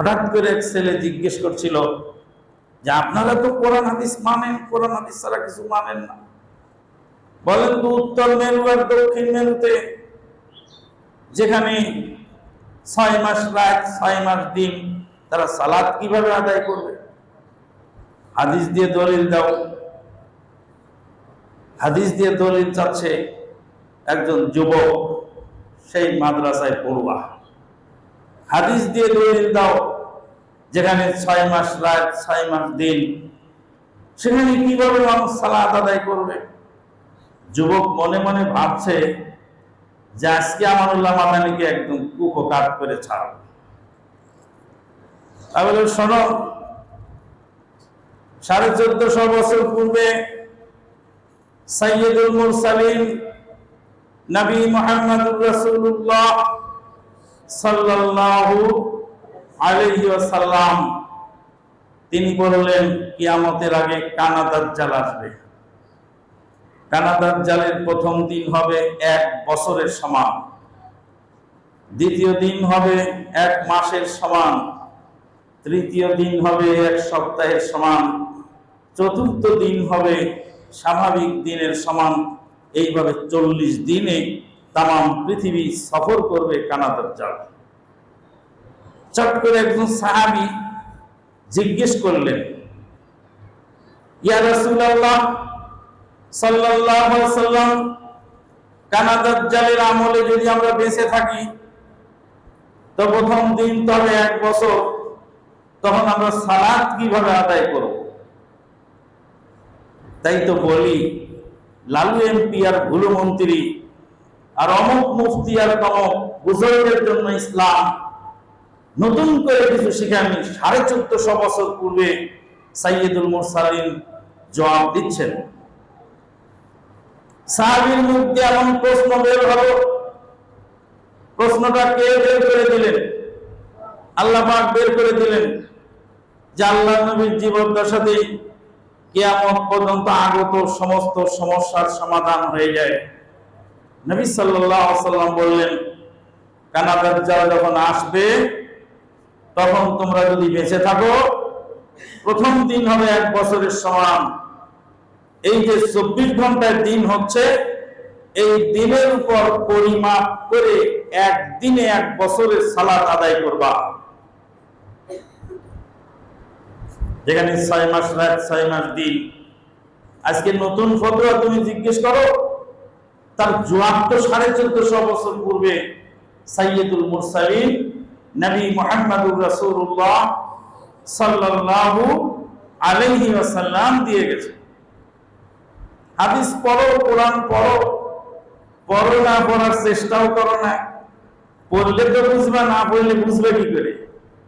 হঠাৎ করে এক ছেলে জিজ্ঞেস করছিল যে, আপনারা তো কোরআন হাদিস মানেন, কোরআন হাদিস ছাড়া কিছু মানেন না। বলেন তো, উত্তর মেরু আর দক্ষিণ মেরুতে যেখানে ছয় মাস রাত, ছয় মাস দিন, তারা সালাদ কীভাবে আদায় করবে? হাদিস দিয়ে দলিল দাও। হাদিস দিয়ে দলিল চাচ্ছে একজন যুবক, সেই মাদ্রাসায় পড়ুয়া। হাদিস দিয়ে দলিল দাও। যেখানে ছয় মাস রাত, ছয় মাস দিন। সেখানে কীভাবে মানুষ সালাত আদায় করবে? যুবক মনে মনে ভাবছে যে আজকে আমানুল্লাহ মাদানিকে একদম কুকো কুপকার করে ছাড়। তাহলে শোনো, সাড়ে চোদ্দশো বছর পূর্বে সৈয়দুল মুরসালিম নবী মোহাম্মদুর রসুল্লাহ সাল্লাল্লাহু আলাইহি ওয়াসাল্লাম তিনি বললেন, কিয়ামতের আগে কানাদার জাল আসবে। কানাদার জালের প্রথম দিন হবে এক বছরের সমান। দ্বিতীয় দিন হবে এক মাসের সমান। তৃতীয় দিন হবে এক সপ্তাহের সমান। চতুর্থ দিন হবে স্বাভাবিক দিনের সমান। এইভাবে চল্লিশ দিনে তাম পৃথিবী সফর করবে কানাদার জাল চট করে একজন সাহাবি জিজ্ঞেস করলেন, ইয়া রাসূলুল্লাহ, সাল্লাল্লাহু সাল্লাম কানাদার জালের আমলে যদি আমরা বেঁচে থাকি, তো প্রথম দিন তবে এক বছর, তখন আমরা সালাত কীভাবে আদায় করব? তাই তো বলি, লালু এমপি আর ভুলু মন্ত্রী আর অমুক মুফতি আর তমক বুজুর্গের জন্য ইসলাম নতুন করে কিছু শিখাননি সাড়ে চোদ্দশো বছর পূর্বে সাইয়দুল মুরসালিন জবাব দিচ্ছেন। সাহাবির মুখ দিয়ে এমন প্রশ্ন বের হলো। প্রশ্নটা কে বের করে দিলেন? আল্লাহ পাক বের করে দিলেন যে আল্লাহ নবীর জীবদ্দশাতেই কেয়ামত পর্যন্ত আগত সমস্ত সমস্যার সমাধান হয়ে যায়। নবী সাল্লাম বললেন কানাদার জাল যখন আসবে, তখন তোমরা যদি বেঁচে থাকো, প্রথম দিন হবে এক বছরের সমান। এই যে চব্বিশ ঘণ্টার দিন হচ্ছে, এই দিনের উপর পরিমাপ করে একদিনে এক বছরের সালাত আদায় করবা। যেখানে ছয় মাস রাত, ছয় মাস দিন। আজকে নতুন ফতোয়া তুমি জিজ্ঞেস করো তার জবাব তো সাড়ে চোদ্দশো বছর পূর্বে সাইয়দুল মুরসালিন নবী মোহাম্মদুর রাসূলুল্লাহ সাল্লাল্লাহু আলাইহি ওয়াসাল্লাম দিয়ে গেছে হাদিস পড়ো, কোরআন পড়ো পড়ো না পড়ার চেষ্টাও করো না। পড়লে তো বুঝবে, না পড়লে বুঝবে কি করে?